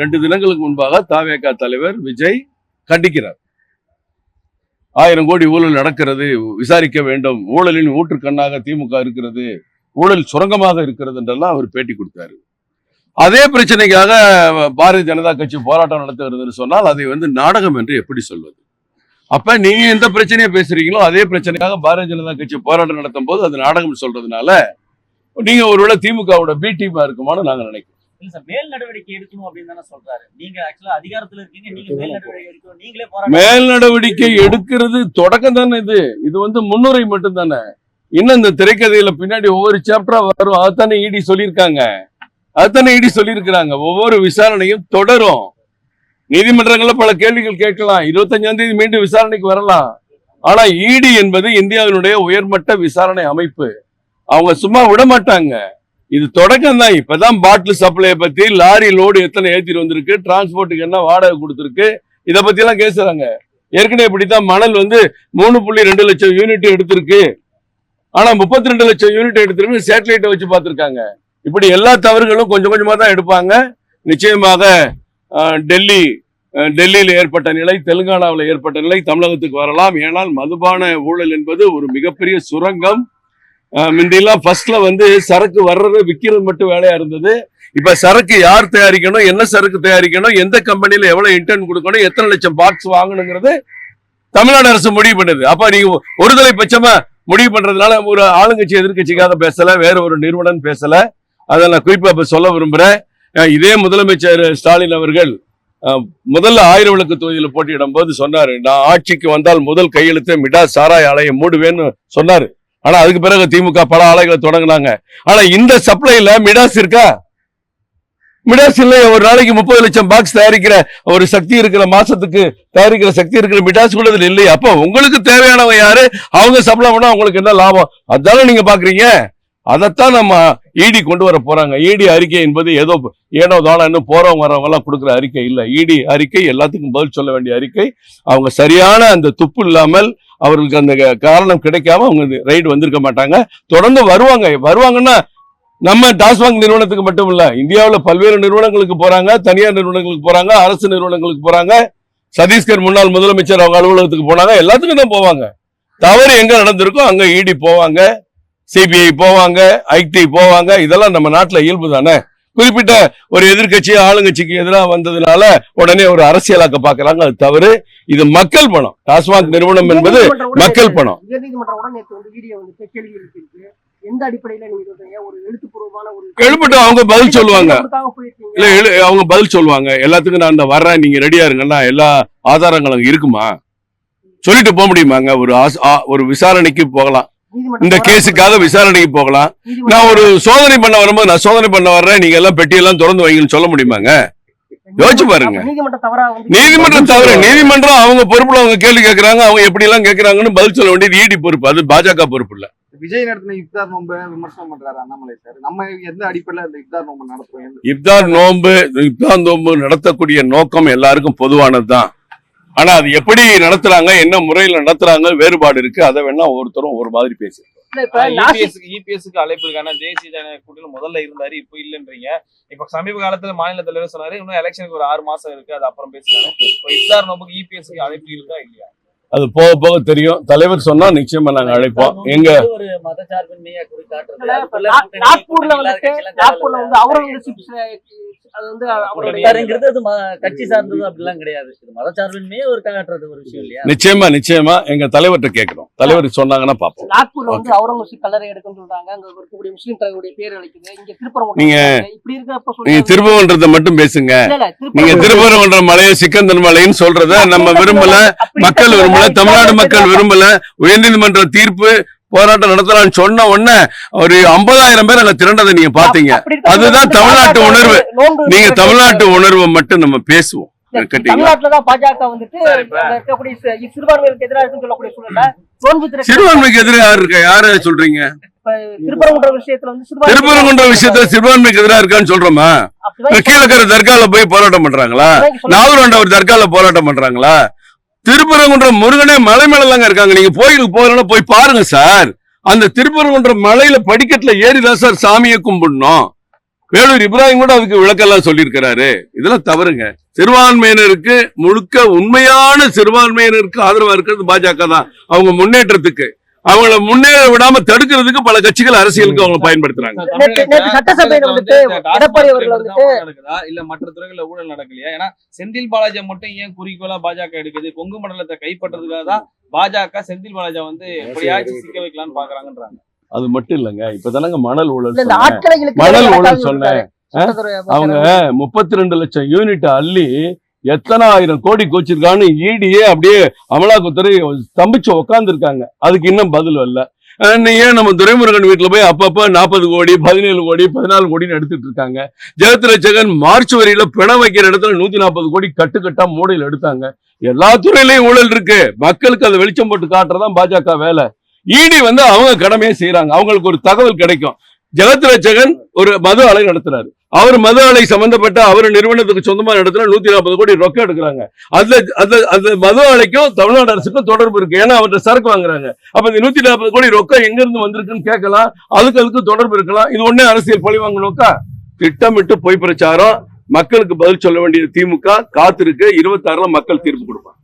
ரெண்டு தினங்களுக்கு முன்பாக தாவேகா தலைவர் விஜய் கண்டிக்கிறார். ஆயிரம் கோடி ஊழல் நடக்கிறது விசாரிக்க வேண்டும். ஊழலின் ஊற்றுக்கண்ணாக திமுக இருக்கிறது ஊழல் சுரங்கமாக இருக்கிறது என்றெல்லாம் அவர் பேட்டி கொடுத்தாரு. அதே பிரச்சனைக்காக பாரதிய ஜனதா கட்சி போராட்டம் நடத்துகிறது சொன்னால் அதை வந்து நாடகம் என்று எப்படி சொல்வது? அப்ப நீங்க எந்த பிரச்சனையை பேசுறீங்களோ அதே பிரச்சனைக்காக பாரதிய ஜனதா கட்சி போராட்டம் நடத்தும் போது அது நாடகம் சொல்றதுனால நீங்க ஒருவேளை திமுகவோட பி டீமா இருக்குமான்னு நாங்க நினைக்கிறோம். இல்ல சார் மேல் நடவடிக்கை எடுக்கணும் அப்படின்னு தானே சொல்றாரு. நீங்க ஆக்சுவலா அதிகாரத்துல இருக்கீங்க நீங்க மேல் நடவடிக்கை எடுக்கணும் நீங்களே போராட்டம் மேல் நடவடிக்கை எடுக்கிறது தொடக்கம் தானே இது? இது வந்து முன்னுரை மட்டும் தானே. இன்னும் இந்த திரைக்கதையில பின்னாடி ஒவ்வொரு சாப்டரா வரும். அதுதானே இடி சொல்லியிருக்காங்க. அதுதானே இடி சொல்லியிருக்கிறாங்க. ஒவ்வொரு விசாரணையும் தொடரும். நீதிமன்றங்கள்ல பல கேள்விகள் கேட்கலாம். இருபத்தஞ்சாம் தேதி மீண்டும் விசாரணைக்கு வரலாம். ஆனா இடி என்பது இந்தியாவினுடைய உயர்மட்ட விசாரணை அமைப்பு. அவங்க சும்மா விட மாட்டாங்க இது தொடக்கம் தான் இப்பதான் பாட்டில் சப்ளை பத்தி லாரி லோடு எத்தனை ஏற்றிட்டு வந்திருக்கு டிரான்ஸ்போர்ட்டுக்கு என்ன வாடகை கொடுத்துருக்கு இதை பத்தி எல்லாம் பேசுறாங்க. ஏற்கனவே இப்படித்தான் மணல் வந்து மூணு புள்ளி ரெண்டு லட்சம் யூனிட் எடுத்திருக்கு. ஆனா முப்பத்தி ரெண்டு லட்சம் யூனிட் எடுத்திருக்கு சேட்டலைட்டை வச்சு பார்த்திருக்காங்க. இப்படி எல்லா தவறுகளும் கொஞ்சம் கொஞ்சமா தான் எடுப்பாங்க. நிச்சயமாக டெல்லி டெல்லியில் ஏற்பட்ட நிலை தெலுங்கானாவில் ஏற்பட்ட நிலை தமிழகத்துக்கு வரலாம். ஏனால் மதுபான ஊழல் என்பது ஒரு மிகப்பெரிய சுரங்கம். முந்தியெல்லாம் ஃபர்ஸ்ட்ல வந்து சரக்கு வர்றது விற்கிறது மட்டும் வேலையா இருந்தது. இப்ப சரக்கு யார் தயாரிக்கணும் என்ன சரக்கு தயாரிக்கணும் எந்த கம்பெனியில எவ்வளவு இன்டர்ன் கொடுக்கணும் எத்தனை லட்சம் பாக்ஸ் வாங்கணுங்கிறது தமிழ்நாடு அரசு முடிவு பண்ணுது. அப்ப நீங்க ஒருதலை பட்சமா முடிவு பண்றதுனால ஒரு ஆளுங்கட்சி எதிர்கட்சிக்காக பேசல வேற ஒரு நிறுவனம் பேசல. அதை நான் குறிப்பா இப்ப சொல்ல விரும்புறேன். இதே முதலமைச்சர் ஸ்டாலின் அவர்கள் முதல்ல ஆயிரம் விளக்கு தொகுதியில் போட்டியிடும் போது சொன்னாரு நான் ஆட்சிக்கு வந்தால் முதல் கையெழுத்தை மிடா சாராய் ஆலையை மூடுவேன்னு சொன்னாரு. ஆனா அதுக்கு பிறகு திமுக பல ஆலைகளை தொடங்கினாங்க. ஆனா இந்த சப்ளைல மிடாஸ் இருக்கா? மிடாஸ் இல்லை ஒரு நாளைக்கு முப்பது லட்சம் பாக்ஸ் தயாரிக்கிற ஒரு சக்தி இருக்கிற மாசத்துக்கு தயாரிக்கிற சக்தி இருக்கிற மிடாஸ் கூட இதுல இல்லையா? அப்ப உங்களுக்கு தேவையானவங்க யாரு? அவங்க சப்ளை பண்ணா உங்களுக்கு என்ன லாபம்? அதானே நீங்க பாக்குறீங்க? அதைத்தான் நம்ம இடி கொண்டு வர போறாங்க. இடி அறிக்கை என்பது ஏதோ ஏனோ தானோ போறவங்க வரவங்க எல்லாம் கொடுக்குற அறிக்கை இல்ல. இடி அறிக்கை எல்லாத்துக்கும் பதில் சொல்ல வேண்டிய அறிக்கை. அவங்க சரியான அந்த துப்பு இல்லாமல் அவர்களுக்கு அந்த காரணம் கிடைக்காம அவங்க ரைடு வந்திருக்க மாட்டாங்க. தொடர்ந்து வருவாங்க. வருவாங்கன்னா நம்ம டாஸ்மாக் நிறுவனத்துக்கு மட்டும் இல்ல இந்தியாவில் பல்வேறு நிறுவனங்களுக்கு போறாங்க தனியார் நிறுவனங்களுக்கு போறாங்க அரசு நிறுவனங்களுக்கு போறாங்க. சத்தீஸ்கர் முன்னாள் முதலமைச்சர் அவங்க அலுவலகத்துக்கு போனாங்க எல்லாத்துக்கும் தான் போவாங்க. தவறு எங்க நடந்திருக்கோ அங்க இடி போவாங்க சிபிஐ போவாங்க ஐடி போவாங்க இதெல்லாம் நம்ம நாட்டில் இயல்பு தானே? குறிப்பிட்ட ஒரு எதிர்க்கட்சி ஆளுங்கட்சிக்கு எதிராக வந்ததுனால உடனே ஒரு அரசியலாக்க பாக்குறாங்க அது தவறு. இது மக்கள் பணம். டாஸ்மாக் நிறுவனம் என்பது மக்கள் பணம். எழுப்பட்டு அவங்க பதில் சொல்லுவாங்க. இல்ல அவங்க பதில் சொல்லுவாங்க. எல்லாத்துக்கும் நான் இந்த வர்றேன் நீங்க ரெடியா இருங்கன்னா எல்லா ஆதாரங்களும் இருக்குமா? சொல்லிட்டு போக முடியுமாங்க? ஒரு ஒரு விசாரணைக்கு போகலாம். இந்த கேஸுக்காக விசாரணைக்கு போகலாம். நான் ஒரு சோதனை பண்ண வரும்போது நான் சோதனை பண்ண வர்றேன். நீங்க எல்லாம் பெட்டியெல்லாம் திறந்து வைங்கன்னு சொல்ல முடியுமாங்க? யோசிச்சு பாருங்க. நீதிமன்றம் தவறா நீதிமன்றம் தவிர நீதிமன்றம் அவங்க பொறுப்புல அவங்க கேள்வி கேட்கறாங்க அவங்க எப்படி எல்லாம் கேட்கறாங்கன்னு பதில் சொல்ல வேண்டியது ஈடி பொறுப்பு. அது பாஜக பொறுப்பு இல்ல விஜய் நடத்தின இப்தார் நோன்பை விமர்சனம் பண்றாரு அண்ணாமலை சார். நம்ம எந்த அடிப்படையில இந்த இப்தார் நோன்பு நடத்துறோம்? இப்தார் நோன்பு இப்தார் நோன்பு நடத்தக்கூடிய நோக்கம் எல்லாருக்கும் பொதுவானதுதான். ஆனா அது எப்படி நடத்துறாங்க என்ன முறையில நடத்துறாங்க வேறுபாடு இருக்கு அதை வேணா ஒவ்வொருத்தரும் ஒரு மாதிரி பேசு. இபிஎஸ்க்கு அழைப்பு இருக்கான தேசிய ஜன கூட்டத்தில் முதல்ல இருந்தாரு இப்போ இல்லன்றீங்க. இப்ப சமீப காலத்துல மாநில தலைவர் சொன்னாரு இன்னும் எலெக்ஷனுக்கு ஒரு ஆறு மாசம் இருக்கு அது அப்புறம் பேசலாம் இப்போ இஃப்தார் நோம்புக்கு இபிஎஸ்க்கு அழைப்பு இருக்கா இல்லையா? அது போக போக தெரியும். தலைவர் சொன்னா நிச்சயமா நாங்க அழைப்போம். எங்க நிச்சயமா நிச்சயமா. எங்க தலைவர்கிட்ட கேட்கிறோம் தலைவர் சொன்னாங்கன்னா பாப்போம் நாக்பூர்ல வந்து அவுரங்கசீப் கல்லறை எடுக்குன்னு சொல்றாங்க. அங்க இருக்கக்கூடிய முஸ்லீம் தலைவருடைய பேர் அழைக்குது. இங்க திருப்பரம் நீங்க- இப்படி இருக்கப்ப நீங்க மட்டும் பேசுங்க. நீங்க திருப்பரங்குன்றம் திருப்பரங்குன்ற மலையை சிக்கந்தன் மலைன்னு சொல்றத நம்ம விரும்பல. மக்கள் இருக்கப்ப விரும்பல தமிழ்நாடு மக்கள் விரும்பல உயர்நீதிமன்ற தீர்ப்பு போராட்டம் நடத்தலாம்னு சொன்ன உடனே ஒரு ஐம்பதாயிரம் பேர் அங்க திரண்டதை நீங்க பாத்தீங்க அதுதான் தமிழ்நாட்டு உணர்வு. நீங்க தமிழ்நாட்டு உணர்வை மட்டும் நம்ம பேசுவோம். தமிழ்நாட்டுலதான் பாஜக வந்துட்டு எதிராக சொல்லக்கூடிய சூழல்ல சிறுபான்மைக்கு எதிராக யாரு இருக்கா? யார சொல்றீங்க? திருப்பரங்குன்ற விஷயத்துல சிறுபான்மைக்கு எதிராக இருக்கான்னு சொல்றோமா? கீழக்கரை தர்கால போய் போராட்டம் பண்றாங்களா. நாகூர் ஒரு தர்கால போராட்டம் பண்றாங்களா? திருப்பரங்குன்றம் முருகனே மலை மேலதாங்க இருக்காங்க. நீங்க கோயிலுக்கு போறதுனா போய் பாருங்க சார். அந்த திருப்பரங்குன்றம் மலையில படிக்கட்டுல ஏறிதான் சார் சாமியை கும்பிடணும். வேலூர் இப்ராஹிம் கூட அதுக்கு விளக்கெல்லாம் சொல்லியிருக்கிறாரு. இதெல்லாம் தவறுங்க. சிறுபான்மையினருக்கு முழுக்க உண்மையான சிறுபான்மையினருக்கு ஆதரவா இருக்கிறது பாஜக தான். அவங்க முன்னேற்றத்துக்கு. அவங்கள முன்னேற விடாம தடுக்கிறதுக்கு பல கட்சிகள் அரசியலுக்கு அவங்க பயன்படுத்துறாங்க. இல்ல மற்ற துறைகள்ல ஊழல் நடக்கலையா? ஏன்னா செந்தில் பாலாஜி மட்டும் ஏன் குறிக்கோளா பாஜக எடுக்குது? கொங்கு மண்டலத்தை கைப்பற்றதுக்காக தான் பாஜக செந்தில் பாலாஜி வந்து எப்படியாச்சும் சிக்க வைக்கலாம்னு பாக்குறாங்கன்றாங்க. அது மட்டும் இல்லைங்க. இப்பதானங்க மணல் ஊழல் மணல் ஊழல் சொன்னேன். அவங்க முப்பத்தி ரெண்டு லட்சம் யூனிட் அள்ளி எத்தனை ஆயிரம் கோடி கோச்சிருக்கான்னு ஈடியே அப்படியே அமலாக்கத்துறை ஸ்தம்பிச்சு உக்காந்துருக்காங்க. அதுக்கு இன்னும் பதில் வரல. ஏன் நம்ம துரைமுருகன் வீட்டில் போய் அப்பப்ப நாற்பது கோடி பதினேழு கோடி பதினாலு கோடின்னு எடுத்துட்டு இருக்காங்க. ஜெகத்ர மார்ச் வரியில பிணம் வைக்கிற இடத்துல நூத்தி நாற்பது கோடி கட்டுக்கட்டா மூடையில் எடுத்தாங்க. எல்லா துறையிலையும் ஊழல் இருக்கு. மக்களுக்கு அதை வெளிச்சம் போட்டு காட்டுறதான் பாஜக வேலை. ஈடி வந்து அவங்க கடமையை செய்யறாங்க அவங்களுக்கு ஒரு தகவல் கிடைக்கும். ஜெகத்ரட்சகன் ஒரு மது அலை நடத்துறாரு. அவர் மத ஆலை சம்பந்தப்பட்ட அவர் நிறுவனத்துக்கு சொந்தமா நடத்துற நூத்தி நாற்பது கோடி ரொக்கம் எடுக்கிறாங்க. அதுல அதுல அந்த மத ஆலைக்கும் தமிழ்நாடு அரசுக்கும் தொடர்பு இருக்கு. ஏன்னா அவர்கிட்ட சரக்கு வாங்குறாங்க. அப்ப இந்த நூத்தி நாற்பது கோடி ரொக்கம் எங்க இருந்து வந்திருக்குன்னு கேட்கலாம். அதுக்கு அதுக்கு தொடர்பு இருக்கலாம். இது ஒண்ணே அரசியல் பழி வாங்கணும்க்கா? திட்டமிட்டு பொய் பிரச்சாரம். மக்களுக்கு பதில் சொல்ல வேண்டிய திமுக. காத்திருக்கு. இருபத்தாறுல மக்கள் தீர்ப்பு கொடுப்பாங்க.